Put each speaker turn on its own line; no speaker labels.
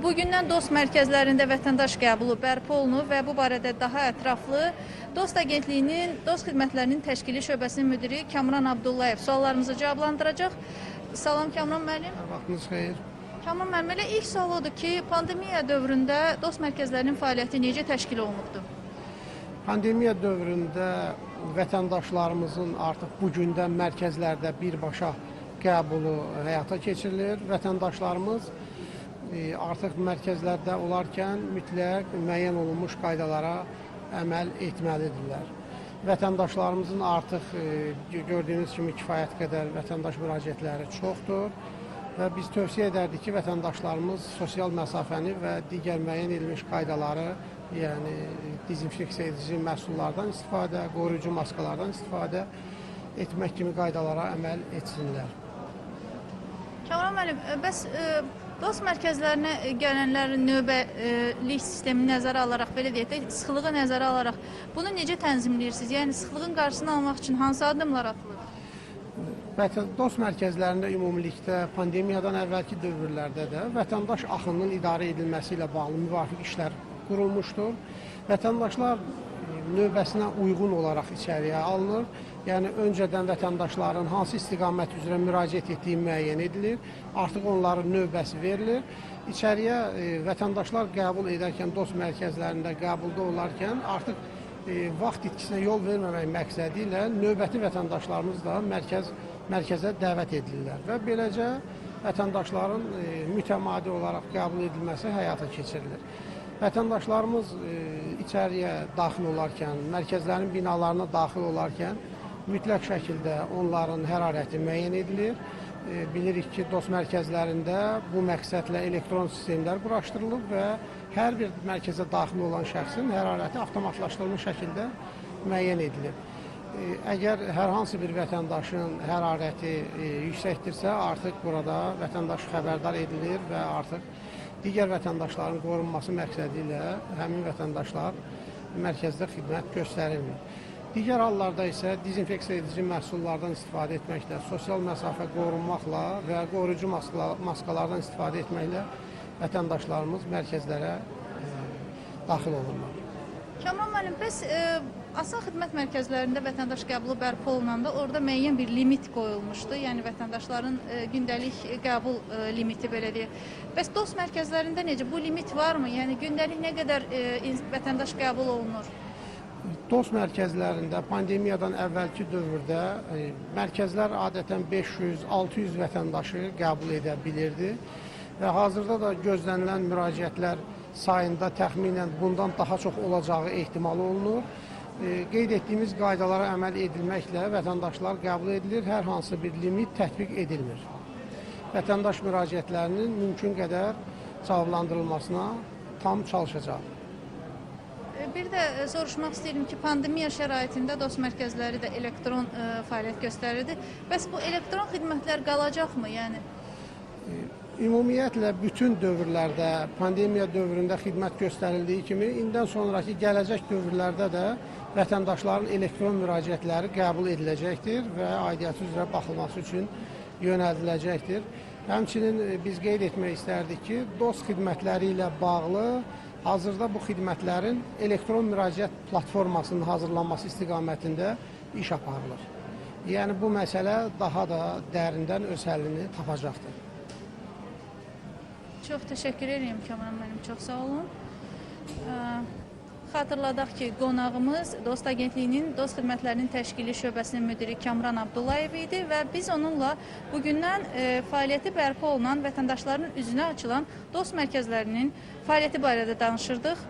Bugündən DOST mərkəzlərində vətəndaş qəbulu bərpa olunub və bu barədə daha ətraflı DOST Agentliyinin DOST xidmətlərinin təşkili şöbəsinin müdiri Kamran Abdullayev suallarımızı cavablandıracaq. Salam Kamran müəllim.
Vaxtınız xeyir.
Kamran müəllim, elə ilk sual odur ki, pandemiya dövründə DOST mərkəzlərinin fəaliyyəti necə təşkil olunubdur?
Pandemiya dövründə vətəndaşlarımızın artıq bu gündən mərkəzlərdə birbaşa qəbulu həyata keçirilir. Vətəndaşlarımız artıq mərkəzlərdə olarkən mütləq müəyyən olunmuş qaydalara əməl etməlidirlər. Vətəndaşlarımızın artıq e, gördüyünüz kimi kifayət qədər vətəndaş müraciətləri çoxdur və biz tövsiyə edərdik ki, vətəndaşlarımız sosial məsafəni və digər müəyyən edilmiş qaydaları, yəni dezinfeksiya edici məhsullardan istifadə, qoruyucu maskalardan istifadə etmək kimi qaydalara əməl etsinlər.
Kamran müəllim, e, bəs e, DOST mərkəzlərinə e, gələnlərin növbəlik sistemini nəzərə alaraq, belə deyək də, sıxlığı nəzərə alaraq bunu necə tənzimləyirsiniz? Yəni sıxlığın qarşısını almaq üçün hansı addımlar atılır?
Vətən dost mərkəzlərində ümumilikdə pandemiyadan əvvəlki dövrlərdə də vətəndaş axınının idarə edilməsi ilə bağlı müvafiq işlər qurulmuşdur. Vətəndaşlar e, növbəsinə uyğun olaraq içəriyə alınır. Yəni öncədən vətəndaşların hansı istiqamət üzrə müraciət etdiyi müəyyən edilir. Artıq onların növbəsi verilir. İçəriyə e, vətəndaşlar qəbul edərkən dost mərkəzlərində qəbulda olarkən artıq e, vaxt itkisinə yol verməmək məqsədi ilə növbəti vətəndaşlarımız da mərkəz mərkəzə dəvət edilirlər və beləcə vətəndaşların e, mütəmadi olaraq qəbul edilməsi həyata keçirilir. Vətəndaşlarımız e, içəriyə daxil olarkən, mərkəzlərin binalarına daxil olarkən mütləq şəkildə onların hərarəti müəyyən edilir. E, bilirik ki, dost mərkəzlərində bu məqsədlə elektron sistemlər quraşdırılıb və hər bir mərkəzə daxil olan şəxsin hərarəti avtomatlaşdırılmış şəkildə müəyyən edilir. E, Əgər hər hansı bir vətəndaşın hərarəti yüksəkdirsə, artıq burada vətəndaş xəbərdar edilir və artıq digər vətəndaşların qorunması məqsədi ilə həmin vətəndaşlar mərkəzdə xidmət göstərilmir. Digər hallarda isə dezinfeksiya edici məhsullardan istifadə etməklə, sosial məsafə qorunmaqla və qoruyucu maskala- maskalardan istifadə etməklə vətəndaşlarımız mərkəzlərə e, daxil olurlar.
Kamran müəllim, bəs e, asan xidmət mərkəzlərində vətəndaş qəbulu bərpa olunanda orada müəyyən bir limit qoyulmuşdu. Yəni vətəndaşların e, gündəlik qəbul e, limiti belə deyək. Bəs DOST mərkəzlərində necə bu limit varmı? Yəni gündəlik nə qədər e, vətəndaş qəbul olunur?
DOS mərkəzlərində pandemiyadan əvvəlki dövrdə e, mərkəzlər adətən 500-600 vətəndaşı qəbul edə bilirdi və hazırda da gözlənilən müraciətlər sayında təxminən bundan daha çox olacağı ehtimal olunur. E, Qeyd etdiyimiz qaydalara əməl edilməklə vətəndaşlar qəbul edilir, hər hansı bir limit tətbiq edilmir. Vətəndaş müraciətlərinin mümkün qədər cavablandırılmasına tam çalışacaq.
E, Bir də e, soruşmaq istəyirəm ki, pandemiya şəraitində DOST mərkəzləri də elektron e, fəaliyyət göstərirdi. Bəs bu elektron xidmətlər qalacaqmı? Yəni
Ümumiyyətlə bütün dövrlərdə, pandemiya dövründə xidmət göstərildiyi kimi, indən sonraki gələcək dövrlərdə də vətəndaşların elektron müraciətləri qəbul ediləcəkdir və aidiyyəti üzrə baxılması üçün yönəldiləcəkdir. Həmçinin e, biz qeyd etmək istərdik ki, DOS xidmətləri ilə bağlı hazırda bu xidmətlərin elektron müraciət platformasının hazırlanması istiqamətində iş aparılır. Yəni bu məsələ daha da dərindən öz həllini tapacaqdır.
Çox təşəkkür edirəm Kamran müəllim, çox sağ olun. Xatırladaq ki, qonağımız Dost Agentliyinin Dost Xidmətlərinin Təşkili Şöbəsinin müdiri Kamran Abdullayev idi və biz onunla bugündən e, fəaliyyəti bərpa olunan vətəndaşların üzünə açılan Dost mərkəzlərinin fəaliyyəti barədə danışırdıq.